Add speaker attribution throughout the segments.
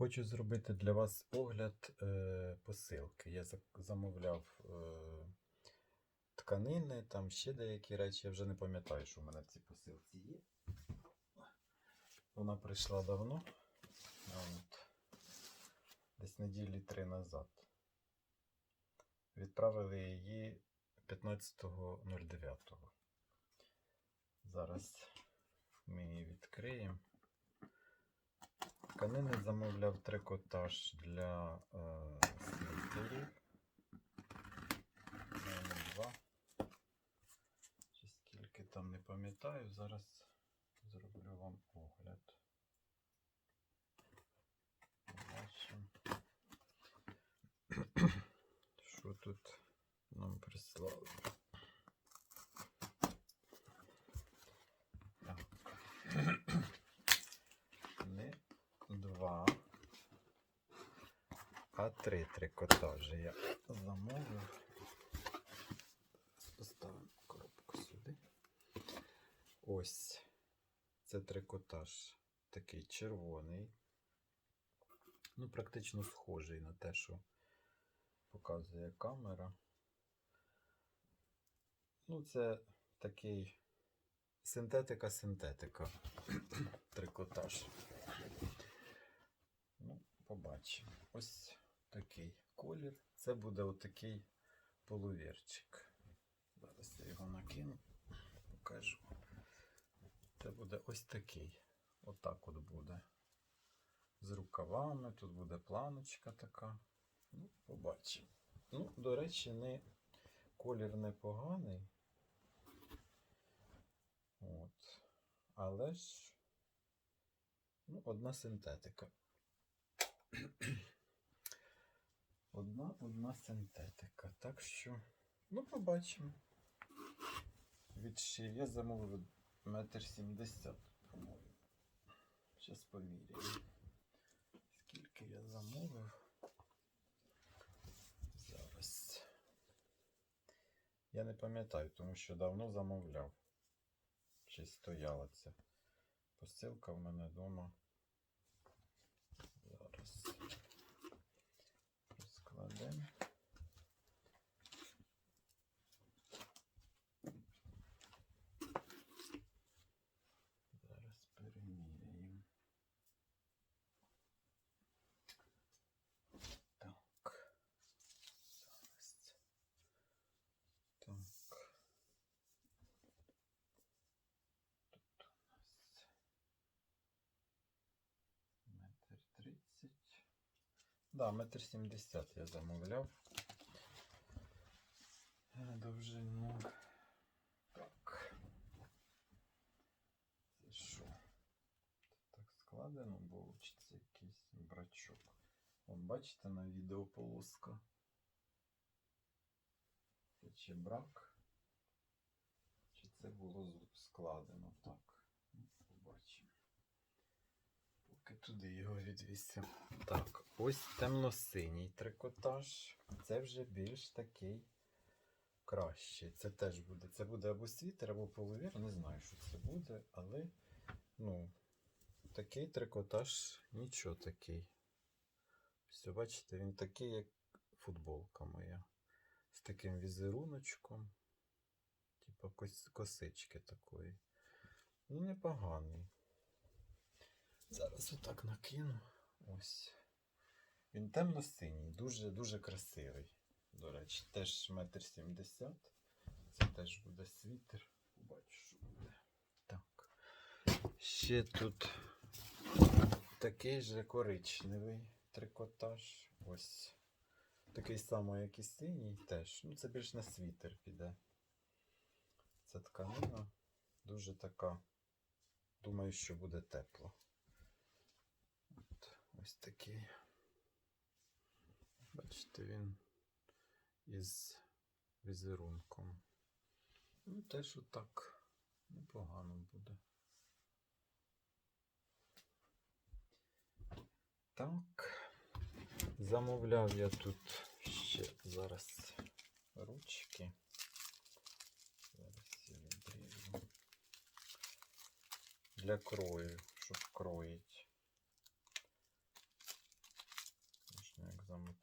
Speaker 1: Хочу зробити для вас огляд е, посилки. Я замовляв е, тканини, там ще деякі речі. Я вже не пам'ятаю, що в мене в цій посилці є. Вона прийшла давно, от, десь неділі три назад. Відправили її 15.09. Зараз ми її відкриємо. Тканини замовляв трикотаж для е. Два. Чи скільки там не пам'ятаю, зараз зроблю вам огляд. Що тут нам прислали? Так. Не два, а три трикотажі я замовив. Поставимо коробку сюди. Ось це трикотаж такий червоний. Ну, практично схожий на те, що показує камера. Ну, це такий синтетика-синтетика. Трикотаж. Ну, побачимо. Ось такий колір. Це буде отакий полувірчик. Зараз я його накину, покажу. Це буде ось такий. Отак от буде. З рукавами, тут буде планочка така. Ну, побачимо. Ну, до речі, не колір непоганий. От. Але ж ну, одна синтетика. Одна одна синтетика. Так що, ну, побачимо. Відшив. Я замовив метр сімдесят, по-моєму. Зараз поміряю. Скільки я замовив? Зараз. Я не пам'ятаю, тому що давно замовляв. Чи стояла ця посилка в мене вдома. then. Да, метр сімдесят я замовляв. Е, Довжину. Так. Це що? Так складено чи це якийсь брачок? От бачите на відео полоска. Це чи брак? Чи це було складено так? Ну, Побачимо. Поки туди його відвісимо. Так, ось темно-синій трикотаж. Це вже більш такий кращий. Це теж буде. Це буде або світер, або половір. Не знаю, що це буде, але ну, такий трикотаж нічого такий. Все, бачите, він такий, як футболка моя. З таким візеруночком. Типа кос- косички такої. Ну, непоганий. Зараз отак накину. Ось. Він темно-синій, дуже дуже красивий. До речі, теж метр сімдесят. Це теж буде світер. Побачу, що буде. Так. Ще тут такий же коричневий трикотаж. Ось. Такий самий, як і синій теж. Ну, це більш на світер піде. Це тканина. Дуже така. Думаю, що буде тепло. Ось такий. Бачите, він із візерунком. Ну, теж отак непогано буде. Так. Замовляв я тут ще зараз ручки. Зараз я відріжу. Для крою, щоб кроїть.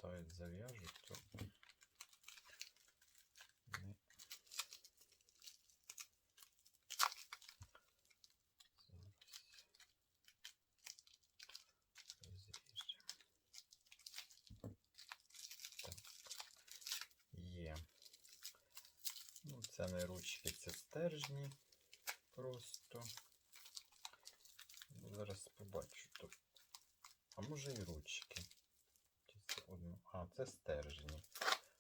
Speaker 1: Хватает, зав'яжуть, то не. Є. Ну, це не ручки, це стержні просто. Зараз побачу тут. А може і ручки. Чи це одно? А, це стержні.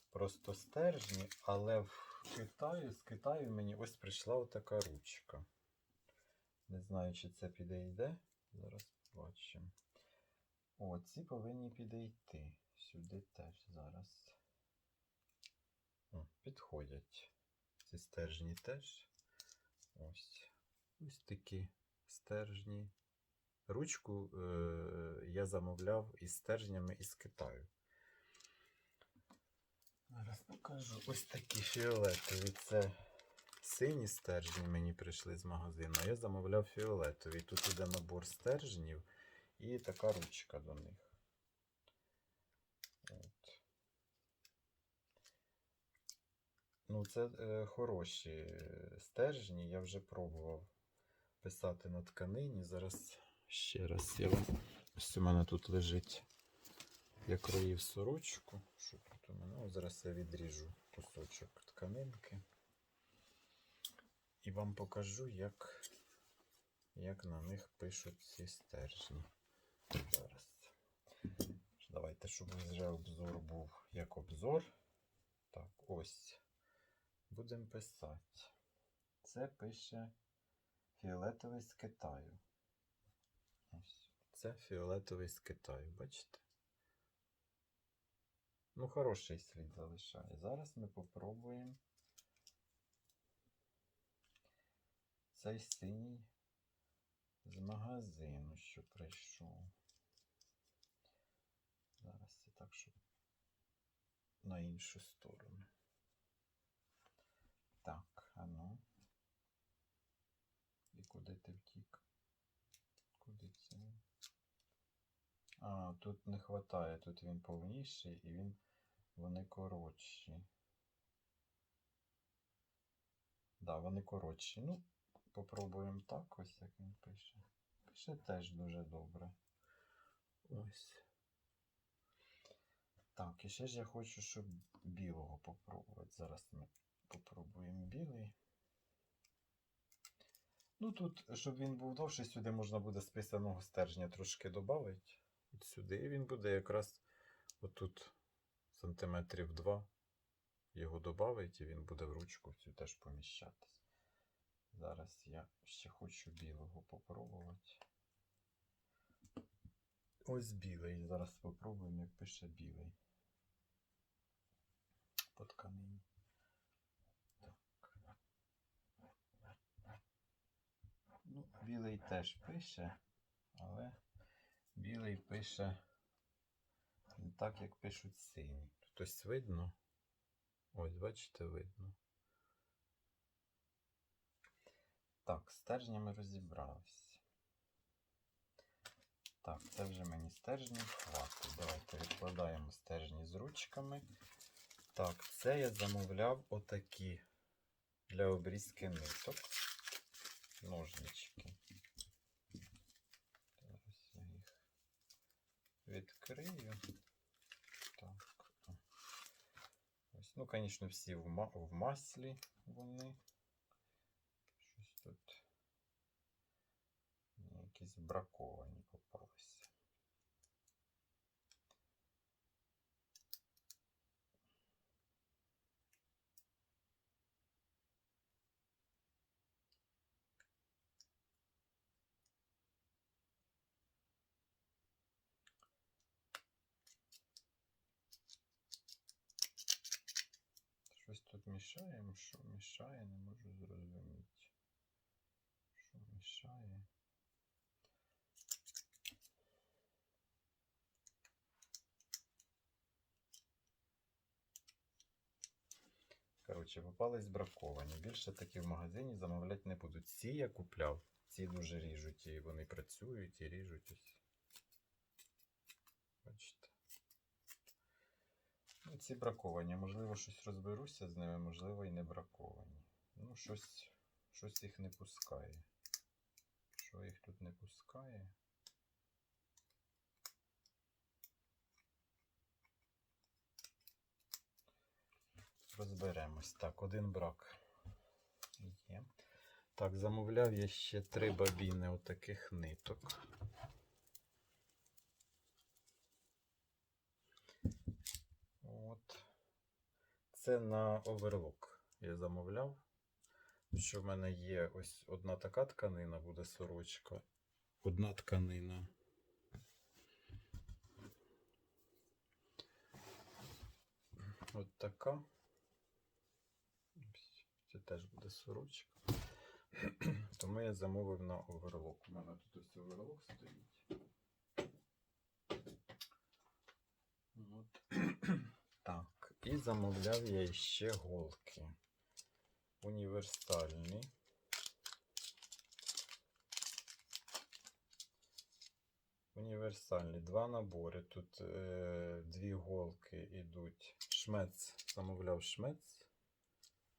Speaker 1: Просто стержні, але в Китаї, з Китаю мені ось прийшла отака ручка. Не знаю, чи це підійде. Зараз побачимо. О, ці повинні підійти. Сюди теж зараз. О, підходять. Ці стержні теж. Ось. Ось такі стержні. Ручку е- я замовляв із стержнями із Китаю. Зараз покажу. Ось такі фіолетові. Це сині стержні мені прийшли з магазину. Я замовляв фіолетові. Тут іде набор стержнів і така ручка до них. От. Ну, це е, хороші стержні. Я вже пробував писати на тканині. Зараз ще раз я вам. Ось у мене тут лежить. Я кроїв сорочку. Що тут у мене? О, зараз я відріжу кусочок тканинки. І вам покажу, як, як на них пишуть ці стержні. Зараз. Давайте, щоб вже обзор був як обзор. Так, ось. Будемо писати. Це пише фіолетовий з Китаю. Ось. Це фіолетовий з Китаю, бачите? Ну, хороший слід залишає. Зараз ми попробуємо цей синій з магазину, що прийшов. Зараз це так, щоб на іншу сторону. Так, а ну. І куди ти втік? Куди це? він? А, тут не вистачає, тут він повніший і він вони коротші. Да, вони коротші. Ну, попробуємо так, ось як він пише. Пише теж дуже добре. Ось. Так, і ще ж я хочу, щоб білого попробувати. Зараз ми попробуємо білий. Ну тут, щоб він був довший, сюди можна буде з стержня трошки додати. От сюди він буде якраз отут сантиметрів 2. Його додати, і він буде в ручку цю теж поміщатись. Зараз я ще хочу білого попробувати. Ось білий. Зараз попробуємо, як пише білий. По тканині. Так. Ну, білий теж пише, але білий пише не так, як пишуть сині. Тут ось видно. Ось, бачите, видно. Так, стержнями розібралися. Так, це вже мені стержні хватить. Давайте відкладаємо стержні з ручками. Так, це я замовляв отакі для обрізки ниток. Ножнички. відкрию. Так. Ось, ну, звісно, всі в, ма в маслі вони. Щось тут мені якісь браковані попалися. Щось мішає, що мішає, не можу зрозуміти. Що мішає? Коротше, попались браковані. Більше такі в магазині замовляти не будуть. Ці я купляв, ці дуже ріжуть, і вони працюють і ріжуть ось. Бачите. Ну, ці браковані. Можливо, щось розберуся з ними, можливо, і не браковані. Ну, щось, щось їх не пускає. Що їх тут не пускає? Розберемось. Так, один брак є. Так, замовляв я ще три бабіни отаких ниток. От. Це на оверлок я замовляв. Що в мене є ось одна така тканина, буде сорочка. Одна тканина. От така. Це теж буде сорочка. Тому я замовив на оверлок. У мене тут ось оверлок стоїть. От. Так, і замовляв я ще голки. Універсальні. Універсальні. Два набори. Тут е, дві голки йдуть. Шмец. Замовляв шмец.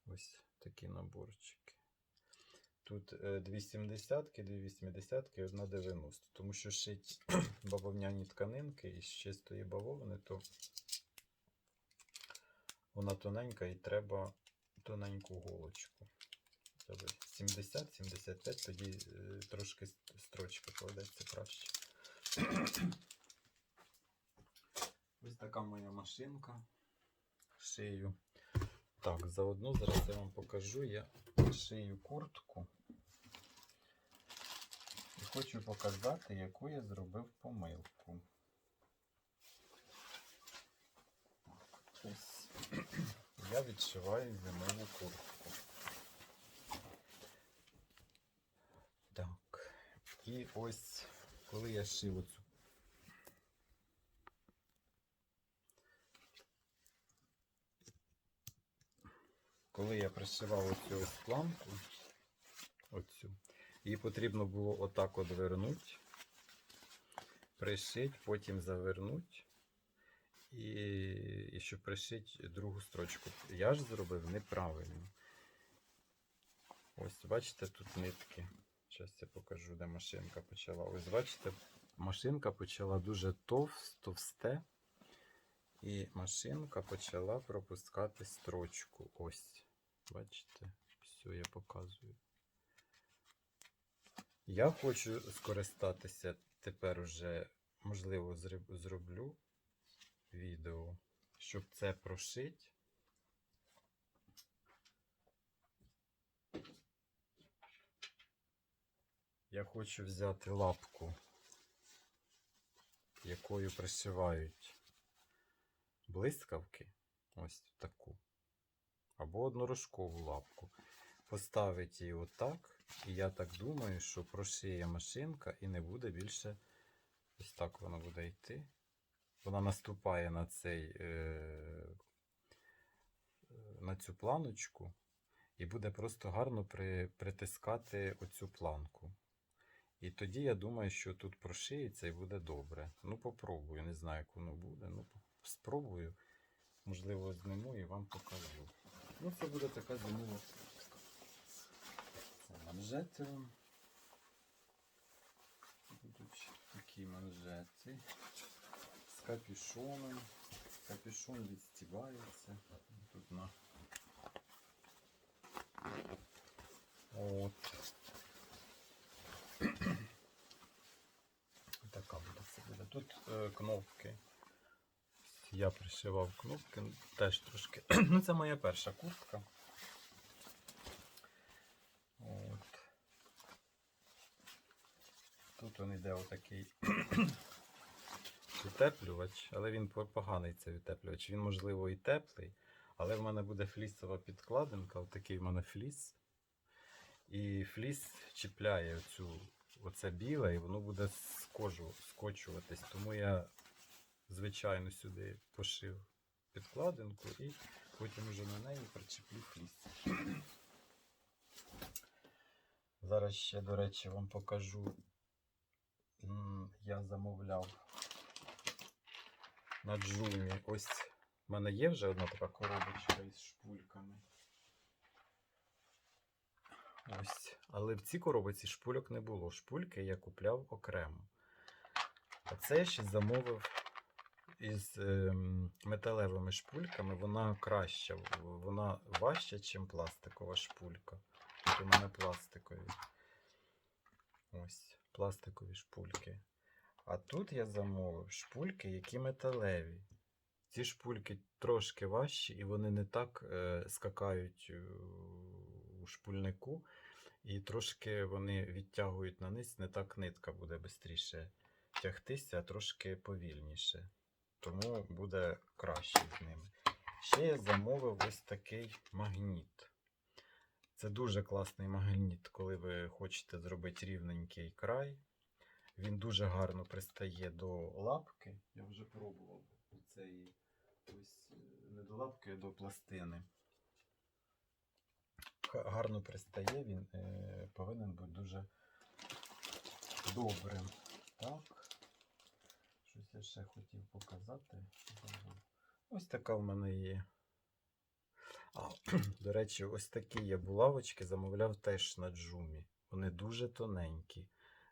Speaker 1: Ось такі наборчики. Тут е, дві сімдесятки, дві вісімдесятки і одна 90. Тому що шить бавовняні тканинки із чистої бавовни, то вона тоненька і треба тоненьку голочку. 70-75, тоді е, трошки с- строчка кладеться краще. Ось така моя машинка. Шию. Так, заодно зараз я вам покажу. Я шию куртку. І хочу показати, яку я зробив помилку. Так, ось. Я відшиваю зимову куртку. Так. І ось, коли я шив оцю. Коли я пришивав оцю ось планку, оцю, її потрібно було отак от вернути, пришити, потім завернути. І, і щоб пришити другу строчку. Я ж зробив неправильно. Ось, бачите, тут нитки. Зараз я покажу, де машинка почала. Ось бачите, машинка почала дуже товс, товсте. І машинка почала пропускати строчку. Ось. Бачите? Все, я показую. Я хочу скористатися тепер уже, можливо, зроблю відео, щоб це прошити. Я хочу взяти лапку, якою пришивають блискавки, ось таку, або однорожкову лапку. Поставити її отак, і я так думаю, що прошиє машинка і не буде більше. Ось так вона буде йти. Вона наступає на цей, е, на цю планочку і буде просто гарно при, притискати оцю планку. І тоді я думаю, що тут прошиється і буде добре. Ну, попробую. Не знаю, як воно буде. Ну, спробую. Можливо, зніму і вам покажу. Ну, це буде така зимова. Це манжети. Будуть такі манжети. Капюшоном. Капюшон відстібається. Тут на. От. Така буде це. Тут е, кнопки. Я пришивав кнопки, теж трошки. ну, це моя перша куртка. От. Тут він йде отакий утеплювач, але він поганий цей утеплювач. Він, можливо, і теплий, але в мене буде флісова підкладинка, отакий в мене фліс. І фліс чіпляє оцю, оце біле, і воно буде скожу, скочуватись. Тому я, звичайно, сюди пошив підкладинку і потім вже на неї причеплю фліс. Зараз ще, до речі, вам покажу. Я замовляв на джумі ось У мене є вже одна така коробочка із шпульками. Ось. Але в цій коробочці шпульок не було. Шпульки я купляв окремо. А це я ще замовив із ем, металевими шпульками. Вона краща, вона важча, ніж пластикова шпулька. Тут у мене пластикові. Ось, пластикові шпульки. А тут я замовив шпульки, які металеві. Ці шпульки трошки важчі, і вони не так е, скакають е, у шпульнику, і трошки вони відтягують на низ, не так нитка буде швидше тягтися, а трошки повільніше. Тому буде краще з ними. Ще я замовив ось такий магніт. Це дуже класний магніт, коли ви хочете зробити рівненький край. Він дуже гарно пристає до лапки. Я вже пробував цей ось е, не до лапки, а до пластини. Гарно пристає, він е, повинен бути дуже добрим. Так. Щось я ще хотів показати. Ось така в мене є. А, до речі, ось такі я булавочки замовляв теж на джумі. Вони дуже тоненькі,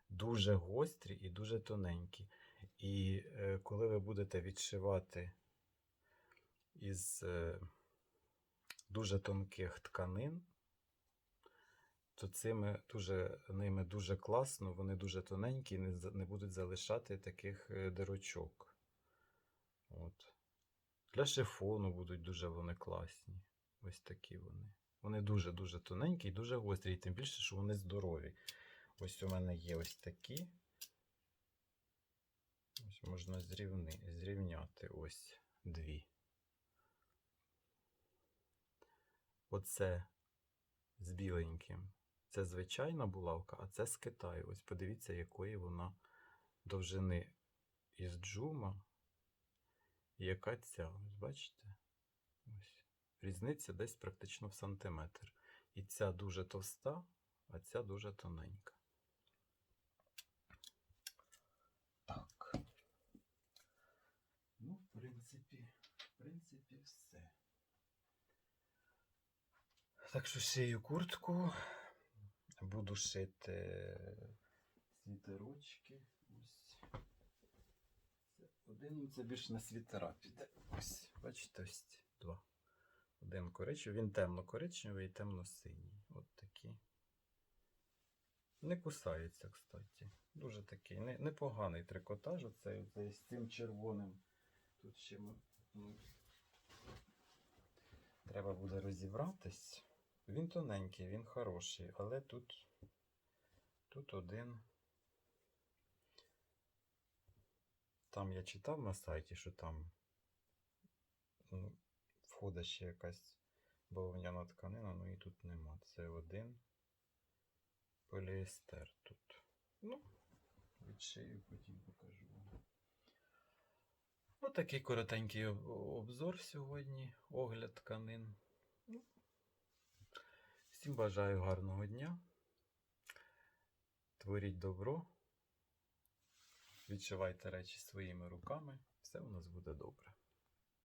Speaker 1: дуже гострі і дуже тоненькі. І е, коли ви будете відшивати із е, дуже тонких тканин, то цими дуже, ними дуже класно, вони дуже тоненькі і не, не будуть залишати таких е, дирочок. От. Для шифону будуть дуже вони класні. Ось такі вони. Вони дуже-дуже тоненькі і дуже гострі, і тим більше, що вони здорові. Ось у мене є ось такі. Ось можна зрівни, зрівняти ось дві. Оце з біленьким. Це звичайна булавка, а це з Китаю. Ось подивіться, якої вона довжини із джума. І яка ця, ось бачите? Ось. Різниця десь практично в сантиметр. І ця дуже товста, а ця дуже тоненька. Так. Ну, в принципі, в принципі, все. Так що шию куртку. Буду шити світерочки. Ось. Це один, ну, це більше на світера піде. Ось, бачите, ось два. Один коричневий, він темно-коричневий і темно-синій. От такі. Не кусається, кстати. Дуже такий непоганий трикотаж. Оцей, оцей з цим червоним. Тут ще ми, треба буде розібратись. Він тоненький, він хороший, але тут, тут один. Там я читав на сайті, що там ну, входить ще якась бавовняна тканина, ну і тут нема. Це один поліестер тут. Ну, відшию, потім покажу вам. Ось такий коротенький обзор сьогодні, огляд тканин. Ну, Всім бажаю гарного дня. Творіть добро. Відшивайте речі своїми руками. Все у нас буде добре.